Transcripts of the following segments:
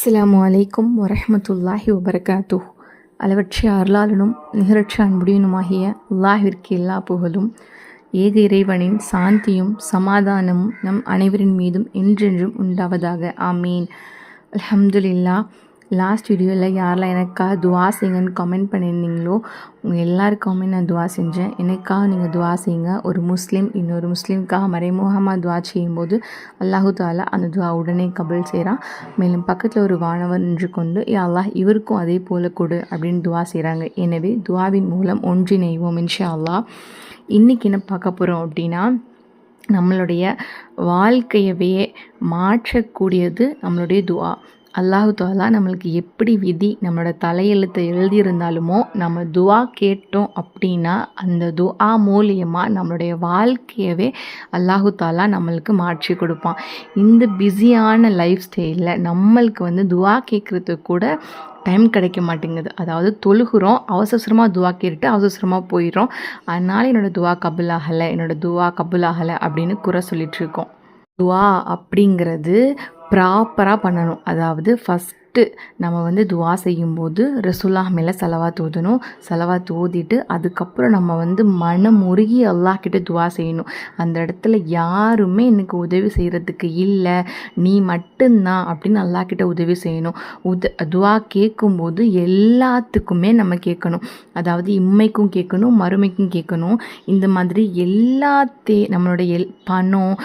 அஸ்லாம் அலைக்கும் வரஹ்மத்துல்லாஹி வபரகாத்து அளவற்ற அருளாளனும் நிகரற்ற அன்புடையனுமாகிய அல்லாஹிற்கு எல்லா புகழும் ஏக இறைவனின் சாந்தியும் சமாதானமும் நம் அனைவரின் மீதும் என்றென்றும் உண்டாவதாக. ஆமீன். அலமதுல்லா லாஸ்ட் வீடியோவில் யாரெல்லாம் எனக்காக துவா செய்யுங்கன்னு கமெண்ட் பண்ணியிருந்தீங்களோ உங்கள் எல்லாருக்குமே நான் துவா செஞ்சேன். எனக்காக நீங்கள் துவா செய்யுங்க ஒரு முஸ்லீம் இன்னொரு முஸ்லீமுக்காக மறைமுகமாக துவா செய்யும்போது அல்லாஹு தாலா அந்த துவா உடனே கபல் செய்கிறான் மேலும் பக்கத்தில் ஒரு வானவர் நின்று கொண்டு அல்லாஹ் இவருக்கும் அதே போல் கொடு அப்படின்னு துவா செய்கிறாங்க எனவே துவாவின் மூலம் ஒன்றிணைவோம் இன்ஷா அல்லாஹ் இன்றைக்கி என்ன பார்க்க போகிறோம் அப்படின்னா நம்மளுடைய வாழ்க்கையவே மாற்றக்கூடியது நம்மளுடைய துவா. அல்லாஹு தாலா நம்மளுக்கு எப்படி விதி நம்மளோட தலையெழுத்தை எழுதியிருந்தாலுமோ நம்ம துவா கேட்டோம் அப்படின்னா அந்த துவா மூலியமாக நம்மளுடைய வாழ்க்கையவே அல்லாஹு தாலா நம்மளுக்கு மாற்றி கொடுப்பான். இந்த பிஸியான லைஃப் ஸ்டைலில் நம்மளுக்கு வந்து துவா கேட்குறதுக்கு கூட டைம் கிடைக்க மாட்டேங்குது. அதாவது தொழுகிறோம் அவசரமாக துவா கேட்டுட்டு அவசரமாக போயிடுறோம். அதனால் என்னோடய துவா கபுலாகலை என்னோடய துவா கபுலாகலை அப்படின்னு குறை சொல்லிகிட்ருக்கோம் துவா அப்படிங்கிறது ப்ராப்பராக பண்ணணும். அதாவது ஃபஸ்ட் ஃபஸ்ட்டு நம்ம வந்து துவா செய்யும்போது ரசுல்லாஹ் மேலே செலவா தூதணும் செலவாக தூதிட்டு அதுக்கப்புறம் நம்ம வந்து மனம் உருகி அல்லாஹ் கிட்ட துவா செய்யணும். அந்த இடத்துல யாருமே எனக்கு உதவி செய்கிறதுக்கு இல்லை நீ மட்டும்தான் அப்படின்னு அல்லாஹ் கிட்ட உதவி செய்யணும். உத துவா கேட்கும்போது எல்லாத்துக்குமே நம்ம கேட்கணும். அதாவது இம்மைக்கும் கேட்கணும் மறுமைக்கும் கேட்கணும். இந்த மாதிரி எல்லாத்தே நம்மளோட எல் பணம்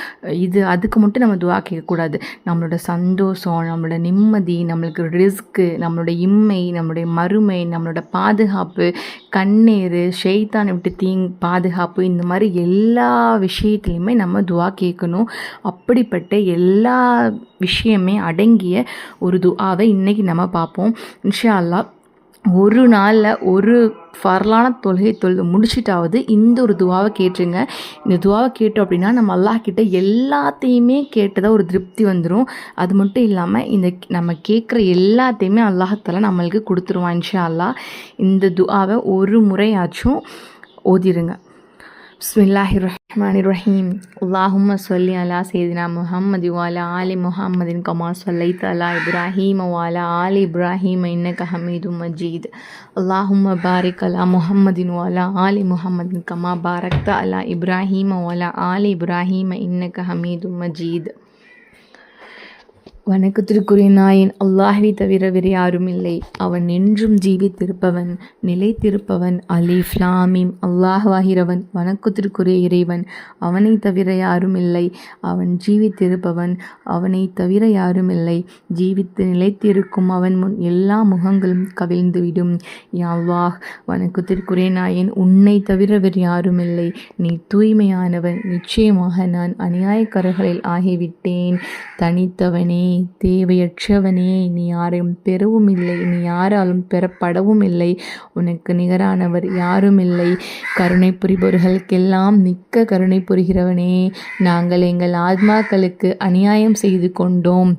இது அதுக்கு மட்டும் நம்ம துவா கேட்கக்கூடாது. நம்மளோட சந்தோஷம் நம்மளோட நிம்மதி நம்மளுக்கு ரிஸ்க்கு நம்மளுடைய இம்மை நம்மளுடைய மறுமை நம்மளோட பாதுகாப்பு கண்ணீர் ஷெய்தான் விட்டு தீங் பாதுகாப்பு இந்த மாதிரி எல்லா விஷயத்துலையுமே நம்ம துவா கேட்கணும். அப்படிப்பட்ட எல்லா விஷயமே அடங்கிய ஒரு துவாவை இன்றைக்கி நம்ம பார்ப்போம். இன்ஷா அல்லாஹ் ஒரு நாளில் ஒரு ஃபரலான தொழுகை தொழுது முடிச்சிட்டாவது இந்த ஒரு துவாவை கேட்டுருங்க. இந்த துவாவை கேட்டோம் அப்படின்னா நம்ம அல்லாஹ்கிட்ட எல்லாத்தையுமே கேட்டதாக ஒரு திருப்தி வந்துடும் அது மட்டும் இல்லாமல் இந்த நம்ம கேட்குற எல்லாத்தையுமே அல்லாஹத்தால நம்மளுக்கு கொடுத்துருவான் இன்ஷா அல்லாஹ் இந்த துவாவை ஒரு முறையாச்சும் ஓதிருங்க. பிஸ்மில்லாஹி الرحمن الرحيم. اللهم صل على سيدنا محمد وعلى آل محمد كما صليت على إبراهيم وعلى آل إبراهيم إنك حميد مجيد. اللهم بارك على محمد وعلى آل محمد كما باركت على إبراهيم وعلى آل إبراهيم إنك حميد مجيد. வணக்கத்திற்குரிய நாயின் அல்லாஹை தவிர வேறு யாரும் இல்லை. அவன் என்றும் ஜீவித்திருப்பவன் நிலைத்திருப்பவன் அலீஃப் லாமீம் அல்லாஹ்வாகிறவன் வணக்கத்திற்குரிய இறைவன். அவனை தவிர யாரும் இல்லை. அவன் ஜீவித்திருப்பவன் அவனை தவிர யாரும் இல்லை. ஜீவித்து நிலைத்திருக்கும் அவன் முன் எல்லா முகங்களும் கவிழ்ந்துவிடும். யாவ்வாஹ் வணக்கத்திற்குரிய நாயின் உன்னை தவிர வேறு யாரும் இல்லை. நீ தூய்மையானவன் நிச்சயமாக நான் அநியாயக்காரர்களில் ஆகிவிட்டேன். தனித்தவனே. தேவையற்றவனே நீ யாரையும் பெறவும் இல்லை நீ யாராலும் பெறப்படவும் இல்லை உனக்கு நிகரானவர் யாரும் இல்லை கருணை புரிபவர்களுக்கெல்லாம் மிக்க கருணை புரிகிறவனே. நாங்கள் எங்கள் ஆத்மாக்களுக்கு அநியாயம் செய்து கொண்டோம்.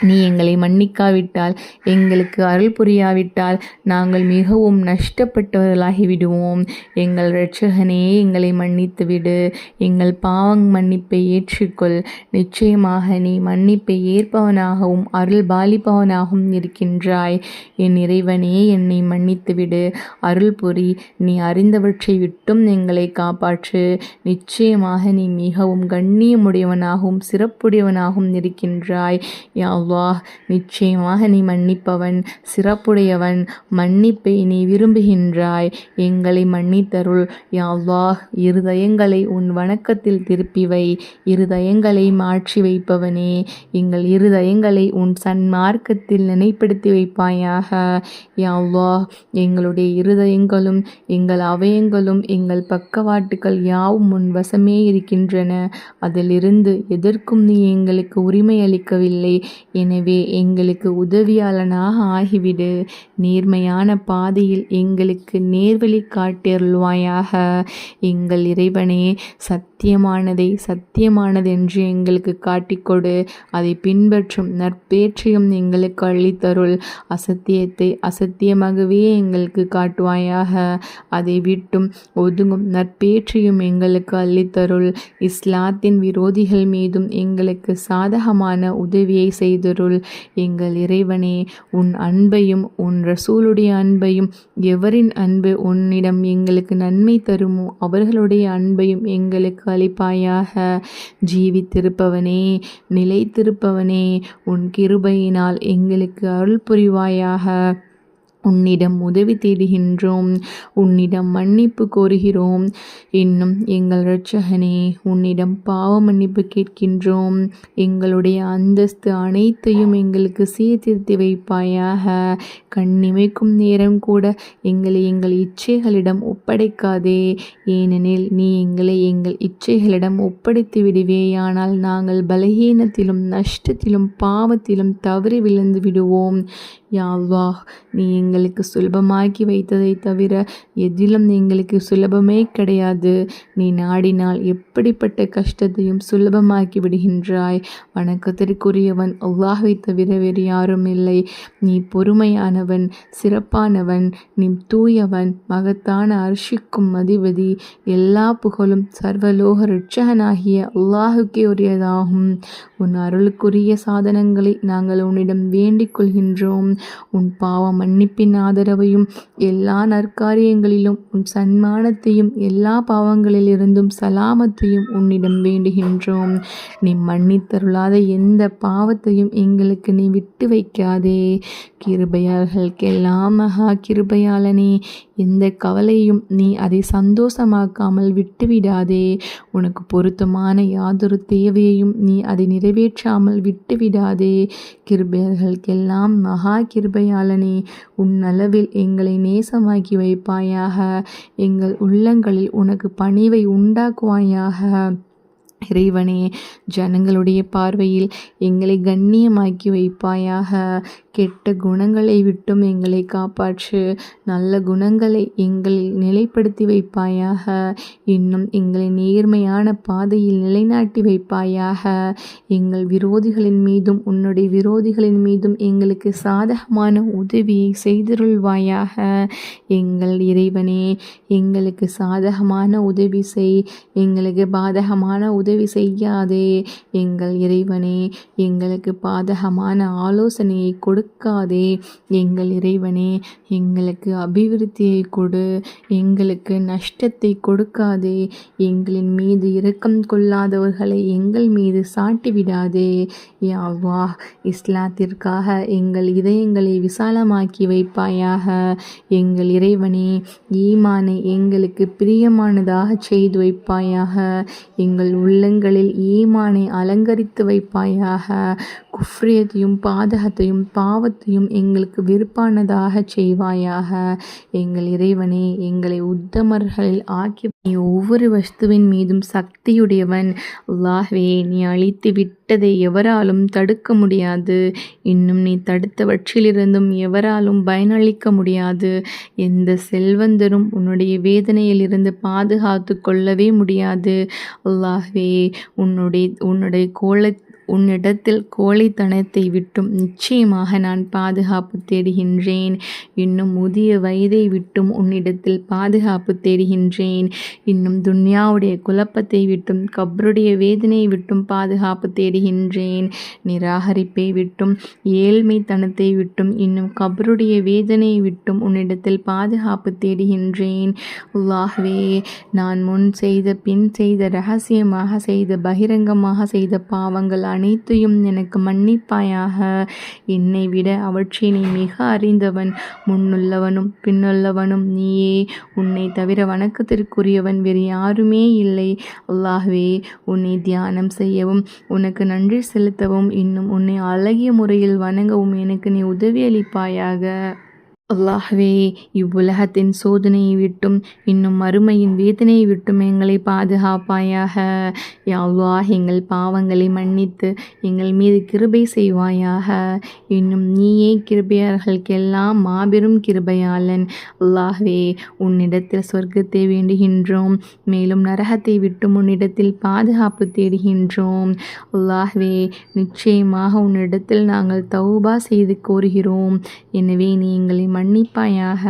நீ எங்களை மன்னிக்காவிட்டால் எங்களுக்கு அருள் புரியாவிட்டால் நாங்கள் மிகவும் நஷ்டப்பட்டவர்களாகிவிடுவோம் எங்கள் இரட்சகனே எங்களை மன்னித்து விடு எங்கள் பாவங் மன்னிப்பை ஏற்றுக்கொள். நிச்சயமாக நீ மன்னிப்பை ஏற்பவனாகவும் அருள் பாலிப்பவனாகவும் இருக்கின்றாய். என் இறைவனே என்னை மன்னித்து விடு அருள் புரி நீ அறிந்தவற்றை விட்டும் எங்களை காப்பாற்று. நிச்சயமாக நீ மிகவும் கண்ணியமுடையவனாகவும் சிறப்புடையவனாகவும் இருக்கின்றாய். யா அல்லாஹ் நிச்சயமாக நீ மன்னிப்பவன் சிறப்புடையவன். மன்னிப்பை நீ விரும்புகின்றாய். எங்களை மன்னித்தருள். யா அல்லாஹ் இருதயங்களை உன் வணக்கத்தில் திருப்பி வை. இருதயங்களை மாற்றி வைப்பவனே. எங்கள் இருதயங்களை உன் சன்மார்க்கத்தில் நினைப்படுத்தி வைப்பாயாக. யா அல்லாஹ் எங்களுடைய இருதயங்களும் எங்கள் அவயங்களும் எங்கள் பக்கவாட்டுகள் யாவும் உன் வசமே இருக்கின்றன. அதிலிருந்து எதற்கும் நீ எங்களுக்கு உரிமை அளிக்கவில்லை. எனவே எங்களுக்கு உதவியாளனாக ஆகிவிடு. நேர்மையான பாதையில் எங்களுக்கு நேர்வழி காட்டியருள்வாயாக. எங்கள் இறைவனே சத்தியமானதை சத்தியமானதென்று எங்களுக்கு காட்டிக்கொடு. அதை பின்பற்றும் நற்பேற்றையும் எங்களுக்கு அளித்தருள். அசத்தியத்தை அசத்தியமாகவே எங்களுக்கு காட்டுவாயாக. அதை விட்டும் ஒதுங்கும் நற்பேற்றையும் எங்களுக்கு அள்ளித்தருள் இஸ்லாத்தின் விரோதிகள் மீதும் எங்களுக்கு சாதகமான உதவியை செய்து செய்தருள். எங்கள் இறைவனே உன் அன்பையும் உன் ரசூலுடைய அன்பையும் எவரின் அன்பு உன்னிடம் எங்களுக்கு நன்மை தருமோ அவர்களுடைய அன்பையும் எங்களுக்கு அளிப்பாயாக. ஜீவித்திருப்பவனே நிலைத்திருப்பவனே உன் கிருபையினால் எங்களுக்கு அருள் புரிவாயாக. உன்னிடம் உதவி தேடுகின்றோம் உன்னிடம் மன்னிப்பு கோருகிறோம். இன்னும் எங்கள் இரட்சகனே உன்னிடம் பாவ மன்னிப்பு கேட்கின்றோம். எங்களுடைய அந்தஸ்து அனைத்தையும் எங்களுக்கு சீர்திருத்தி வைப்பாயாக. கண்ணிமைக்கும் நேரம் கூட எங்களை எங்கள் இச்சைகளிடம் ஒப்படைக்காதே. ஏனெனில் நீ எங்களை எங்கள் இச்சைகளிடம் ஒப்படைத்து விடுவேயானால் நாங்கள் பலகீனத்திலும் நஷ்டத்திலும் பாவத்திலும் தவறி விழுந்து விடுவோம். யாழ்வா நீ எங்களுக்கு சுலபமாக்கி வைத்ததை தவிர எதிலும் எங்களுக்கு சுலபமே கிடையாது. நீ நாடினால் எப்படிப்பட்ட கஷ்டத்தையும் சுலபமாக்கி விடுகின்றாய்? வணக்கத்திற்குரியவன் அல்லாஹை தவிர வேறு யாரும் இல்லை. நீ பொறுமையானவன் சிறப்பானவன் நீ தூயவன் மகத்தான அர்ஷிக்கும் அதிபதி. எல்லா புகழும் சர்வலோக ரிட்சகனாகிய அல்லாஹுக்கே உரியதாகும். உன் அருளுக்குரிய சாதனங்களை நாங்கள் உன்னிடம் வேண்டிக் கொள்கின்றோம். உன் பாவ மன்னிப்பின் ஆதரவையும் எல்லா நற்காரியங்களிலும் உன் சன்மானத்தையும் எல்லா பாவங்களிலிருந்தும் சலாமத்தையும் உன்னிடம் வேண்டுகின்றோம். நீ மன்னித்தருளாத எந்த பாவத்தையும் எங்களுக்கு நீ விட்டு வைக்காதே. கிருபையாளர்களுக்கெல்லாம் மகா கிருபையாளனே எந்த கவலையும் நீ அதை சந்தோஷமாக்காமல் விட்டுவிடாதே. உனக்கு பொருத்தமான யாதொரு தேவையையும் நீ அதை நிறைவேற்றாமல் விட்டுவிடாதே. கிருபையர்களுக்கெல்லாம் மகா கிருபையாளனே உன் அளவில் எங்களை நேசமாக்கி வைப்பாயாக. எங்கள் உள்ளங்களில் உனக்கு பணிவை உண்டாக்குவாயாக. இறைவனே ஜனங்களுடைய பார்வையில் எங்களை கண்ணியமாக்கி வைப்பாயாக. கெட்ட குணங்களை விட்டும் எங்களை காப்பாற்று. நல்ல குணங்களை எங்களில் நிலைப்படுத்தி வைப்பாயாக. இன்னும் எங்களை நேர்மையான பாதையில் நிலைநாட்டி வைப்பாயாக. எங்கள் விரோதிகளின் மீதும் உன்னுடைய விரோதிகளின் மீதும் எங்களுக்கு சாதகமான உதவியை செய்திருள்வாயாக. எங்கள் இறைவனே எங்களுக்கு சாதகமான உதவி செய். எங்களுக்கு பாதகமான உதவி செய்யாதே. எங்கள் இறைவனே எங்களுக்கு பாதகமான ஆலோசனையை கொடுக்காதே. எங்கள் இறைவனே எங்களுக்கு அபிவிருத்தியை கொடு. எங்களுக்கு நஷ்டத்தை கொடுக்காதே. எங்களின் மீது இரக்கம் கொள்ளாதவர்களை எங்கள் மீது சாட்டிவிடாதே. யாவா இஸ்லாத்திற்காக எங்கள் இதயங்களை விசாலமாக்கி வைப்பாயாக. எங்கள் இறைவனே ஈமானை எங்களுக்கு பிரியமானதாக செய்து வைப்பாயாக. எங்கள் உள்ளங்களில் ஈமானை அலங்கரித்து வைப்பாயாக. குஃப்ரியத்தையும் பாதகத்தையும் பாவத்தையும் எங்களுக்கு விருப்பானதாக செய்வாயாக. எங்கள் இறைவனே எங்களை உத்தமர்களில் ஆக்கி நீ ஒவ்வொரு வஸ்துவின் மீதும் சக்தியுடையவன். அல்லாஹ்வே நீ அழித்து விட்டதை எவராலும் தடுக்க முடியாது. இன்னும் நீ தடுத்தவற்றிலிருந்தும் எவராலும் பயனளிக்க முடியாது. எந்த செல்வந்தரும் உன்னுடைய வேதனையிலிருந்து பாதுகாத்து கொள்ளவே முடியாது. அல்லாஹ்வே உன்னுடைய உன்னுடைய கோல உன்னிடத்தில் கோழைத்தனத்தை விட்டும் நிச்சயமாக நான் பாதுகாப்பு தேடுகின்றேன். இன்னும் முதிய வயதை விட்டும் உன்னிடத்தில் பாதுகாப்பு தேடுகின்றேன். இன்னும் துன்யாவுடைய குழப்பத்தை விட்டும் கப்ருடைய வேதனையை விட்டும் பாதுகாப்பு தேடுகின்றேன். நிராகரிப்பை விட்டும் ஏழ்மைத்தனத்தை விட்டும் இன்னும் கப்ருடைய வேதனையை விட்டும் உன்னிடத்தில் பாதுகாப்பு தேடுகின்றேன். உல்லாகவே நான் முன் செய்த பின் செய்த ரகசியமாக செய்த பகிரங்கமாக செய்த பாவங்கள் அனைத்தையும் எனக்கு மன்னிப்பாயாக. என்னை விட அவற்றை நீ மிக அறிந்தவன். முன்னுள்ளவனும் பின்னுள்ளவனும் நீயே. உன்னை தவிர வணக்கத்திற்குரியவன் வேறு யாருமே இல்லை. அல்லாகவே உன்னை தியானம் செய்யவும் உனக்கு நன்றி செலுத்தவும் இன்னும் உன்னை அழகிய முறையில் வணங்கவும் எனக்கு நீ உதவி அளிப்பாயாக அல்லாஹ்வே இவ்வுலகத்தின் சோதனையை விட்டும் இன்னும் மறுமையின் வேதனையை விட்டும் எங்களை பாதுகாப்பாயாக. யாழ்வாஹ் எங்கள் பாவங்களை மன்னித்து எங்கள் மீது கிருபை செய்வாயாக. இன்னும் நீயே கிருபையார்களுக்கெல்லாம் மாபெரும் கிருபையாளன். அல்லாஹ்வே உன்னிடத்தில் சொர்க்கத்தை வேண்டுகின்றோம் மேலும் நரகத்தை விட்டும் உன்னிடத்தில் பாதுகாப்பு தேடுகின்றோம். அல்லாஹ்வே நிச்சயமாக உன்னிடத்தில் நாங்கள் தௌபா செய்து கோருகிறோம். எனவே நீ எங்களை மன்னிப்பாயாக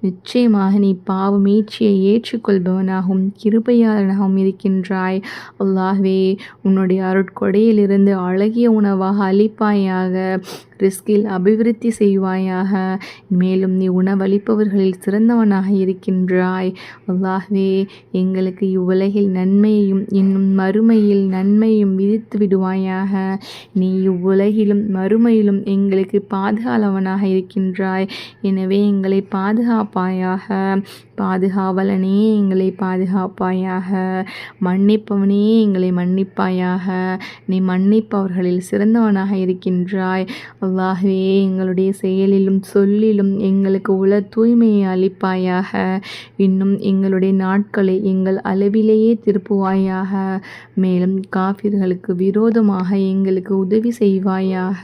நிச்சயமாக நீ பாவமீட்சியை ஏற்றுக்கொள்பவனாகவும் கிருபையாளனாகவும் இருக்கின்றாய். அல்லாஹ்வே உன்னுடைய அருட்கொடையிலிருந்து அழகிய உணவாக அளிப்பாயாக ரிஸ்கில் அபிவிருத்தி செய்வாயாக. மேலும் நீ உணவளிப்பவர்களில் சிறந்தவனாக இருக்கின்றாய். அல்லாஹ்வே எங்களுக்கு இவ்வுலகில் நன்மையையும் இன்னும் மறுமையில் நன்மையும் விதித்து விடுவாயாக. நீ இவ்வுலகிலும் மறுமையிலும் எங்களுக்கு பாதுகாலவனாக இருக்கின்றாய். எனவே எங்களை பாதுகாப்பாயாக பாதுகாவலனே எங்களை பாதுகாப்பாயாக. மன்னிப்பவனே எங்களை மன்னிப்பாயாக. நீ மன்னிப்பவர்களில் சிறந்தவனாக இருக்கின்றாய். அல்லாகவே எங்களுடைய செயலிலும் சொல்லிலும் எங்களுக்கு உள தூய்மையை அளிப்பாயாக. இன்னும் எங்களுடைய நாட்களை எங்கள் அளவிலேயே திருப்புவாயாக. மேலும் காபிர்களுக்கு விரோதமாக எங்களுக்கு உதவி செய்வாயாக.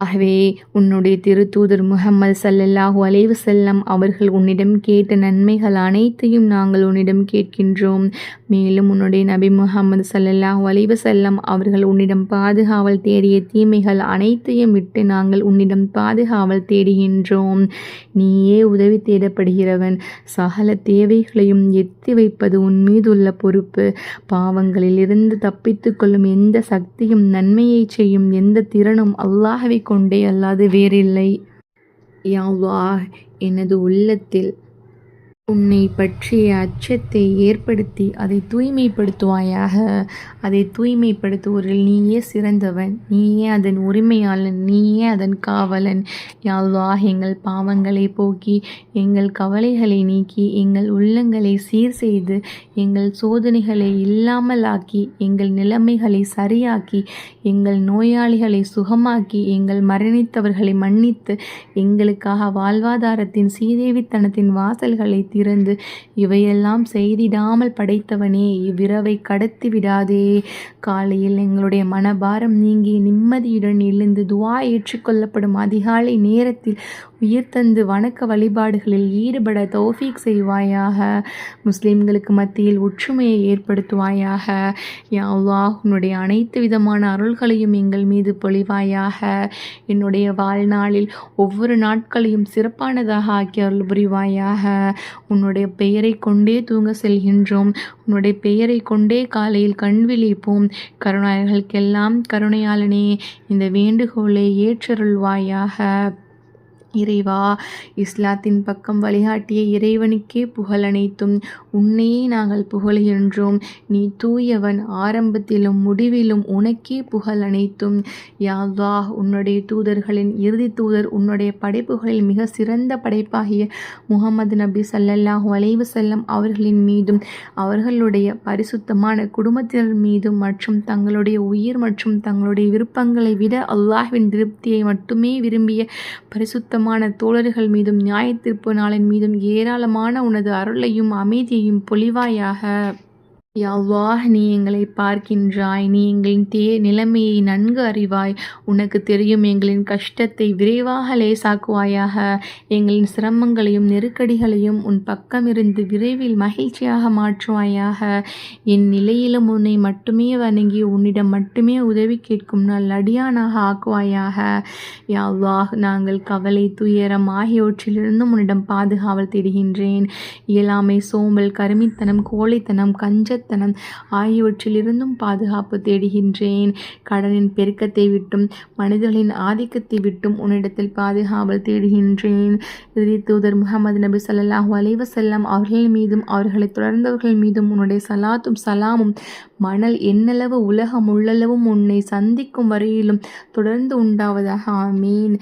ஆகவே உன்னுடைய திருத்தூதர் முகம்மது சல்லல்லாஹு அலைவு செல்லம் அவர்கள் உன்னிடம் கேட்ட நன்மைகள் அனைத்தையும் நாங்கள் உன்னிடம் கேட்கின்றோம். மேலும் உன்னுடைய நபி முகமது சல்லல்லாஹு அலைவு செல்லம் அவர்கள் உன்னிடம் பாதுகாவல் தேடிய தீமைகள் அனைத்தையும் விட்டு நாங்கள் உன்னிடம் பாதுகாவல் தேடுகின்றோம். நீயே உதவி தேடப்படுகிறவன். சகல தேவைகளையும் எத்தி வைப்பது உன் மீதுள்ள பொறுப்பு. பாவங்களில் இருந்து தப்பித்து கொள்ளும் எந்த சக்தியும் நன்மையை செய்யும் எந்த திறனும் அல்லாஹவை கொண்டே அல்லாது வேறில்லை. யாவா எனது உள்ளத்தில் உன்னை பற்றிய அச்சத்தை ஏற்படுத்தி அதை தூய்மைப்படுத்துவாயாக. அதை தூய்மைப்படுத்துவோரில் நீயே சிறந்தவன். நீயே அதன் உரிமையாளன். நீயே அதன் காவலன். யாழ்வா எங்கள் பாவங்களை போக்கி எங்கள் கவலைகளை நீக்கி எங்கள் உள்ளங்களை சீர் செய்து எங்கள் சோதனைகளை இல்லாமலாக்கி எங்கள் நிலைமைகளை சரியாக்கி எங்கள் நோயாளிகளை சுகமாக்கி எங்கள் மரணித்தவர்களை மன்னித்து எங்களுக்காக வாழ்வாதாரத்தின் சீதேவித்தனத்தின் வாசல்களை திறந்து இவையெல்லாம் செய்திடாமல் படைத்தவனே இவ்விரவை கடத்தி விடாதே. காலையில் எங்களுடைய மனபாரம் நீங்கி நிம்மதியுடன் எழுந்து துவா ஏற்றுக்கொள்ளப்படும் அதிகாலை நேரத்தில் உயிர் தந்து வணக்க வழிபாடுகளில் ஈடுபட தௌஃபீக் செய்வாயாக. முஸ்லீம்களுக்கு மத்தியில் ஒற்றுமையை ஏற்படுத்துவாயாக. யாவா உன்னுடைய அனைத்து விதமான அருள்களையும் எங்கள் மீது பொழிவாயாக. என்னுடைய வாழ்நாளில் ஒவ்வொரு நாட்களையும் சிறப்பானதாக ஆக்கி அருள் புரிவாயாக. உன்னுடைய பெயரை கொண்டே தூங்க செல்கின்றோம். உன்னுடைய பெயரை கொண்டே காலையில் கண் விழிப்போம். கருணாயர்களுக்கெல்லாம் கருணையாளனே இந்த வேண்டுகோளை ஏற்றருள்வாயாக. இறைவா இஸ்லாத்தின் பக்கம் வழிகாட்டிய இறைவனுக்கே புகழ் அனைத்தும். உன்னையே நாங்கள் புகழ்கின்றோம் நீ தூயவன் ஆரம்பத்திலும் முடிவிலும் உனக்கே புகழ் அனைத்தும். யாவா உன்னுடைய தூதர்களின் இறுதி தூதர் உன்னுடைய படைப்புகளில் மிக சிறந்த படைப்பாகிய முகமது நபி சல்லல்லாஹு அலைவு செல்லம் அவர்களின் மீதும் அவர்களுடைய பரிசுத்தமான குடும்பத்தினர் மீதும் மற்றும் தங்களுடைய உயிர் மற்றும் தங்களுடைய விருப்பங்களை விட அல்லாஹ்வின் திருப்தியை மட்டுமே விரும்பிய பரிசுத்தமான ஏராளமான தோழர்கள் மீதும் நியாயத்தீர்ப்பு நாளின் மீதும் ஏராளமான உனது அருளையும் அமைதியையும் பொலிவாயாக யாவாஹ் நீ எங்களை பார்க்கின்றாய். நீ எங்களின் தே நிலைமையை நன்கு அறிவாய். உனக்கு தெரியும் எங்களின் கஷ்டத்தை விரைவாக லேசாக்குவாயாக. எங்களின் சிரமங்களையும் நெருக்கடிகளையும் உன் பக்கமிருந்து விரைவில் மகிழ்ச்சியாக மாற்றுவாயாக. என் நிலையிலும் உன்னை மட்டுமே வணங்கி உன்னிடம் மட்டுமே உதவி கேட்கும் நாள் அடியானாக ஆக்குவாயாக. யாவாஹ் நாங்கள் கவலை துயரம் ஆகியவற்றிலிருந்தும் உன்னிடம் பாதுகாவல் தேடுகின்றேன். இயலாமை சோம்பல் கருமித்தனம் கோழைத்தனம் கஞ்ச மூடத்தனம் ஆகியவற்றிலிருந்தும் பாதுகாப்பு தேடுகின்றேன். கடனின் பெருக்கத்தை விட்டும் மனிதர்களின் ஆதிக்கத்தை விட்டும் உன்னிடத்தில் பாதுகாவல் தேடுகின்றேன். இறுதி தூதர் முகமது நபி சல்லாஹூ அலைவசல்லாம் அவர்கள் மீதும் அவர்களை தொடர்ந்தவர்கள் மீதும் உன்னுடைய சலாத்தும் சலாமும் மணல் என்னளவு உலகம் உள்ளளவும் உன்னை சந்திக்கும் வரையிலும் தொடர்ந்து உண்டாவதாக. ஆமீன்.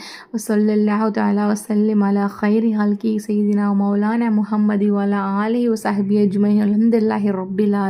சொல்லல்லாஹு தாலா வசல்லிம் அலா ஹைரி ஹல்கி செய்தினா மௌலானா முஹம்மதி வலா ஆலி வசஹபி அஜ்மை அலமதுல்லாஹி